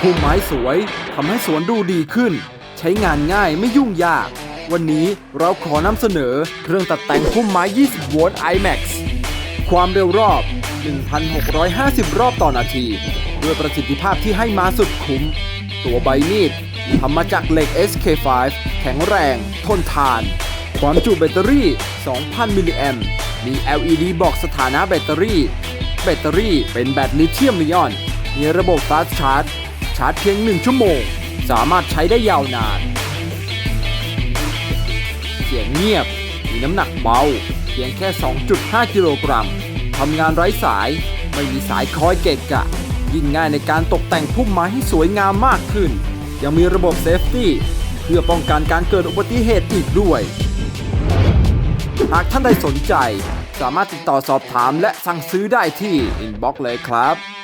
พุ่มไม้สวยทำให้สวนดูดีขึ้น ใช้งานง่ายไม่ยุ่งยาก วันนี้เราขอนำเสนอเครื่องตัดแต่งพุ่มไม้ 20 โวลต์ iMax ความเร็วรอบ 1,650 รอบต่อนาที ด้วยประสิทธิภาพที่ให้มาสุดคุ้ม ตัวใบมีดทำมาจากเหล็ก SK5 แข็งแรง ทนทาน ความจุแบตเตอรี่ 2,000 มิลลิแอมมี LED บอกสถานะแบตเตอรี่ แบตเตอรี่เป็นแบตลิเธียมไอออน มีระบบ Fast Charge ชาร์จเพียง 1 ชั่วโมง สามารถใช้ได้ยาวนาน เสียงเงียบ มีน้ำหนักเบา เพียงแค่ 2.5 กิโลกรัมทำงานไร้สาย ไม่มีสายคอยเกะกะ ยิ่งง่ายในการตกแต่งพุ่มไม้ให้สวยงามมากขึ้น ยังมีระบบเซฟตี้เพื่อป้องกันการเกิดอุบัติเหตุอีกด้วย หากท่านใดสนใจ สามารถติดต่อสอบถามและสั่งซื้อได้ที่อินบ็อกซ์เลยครับ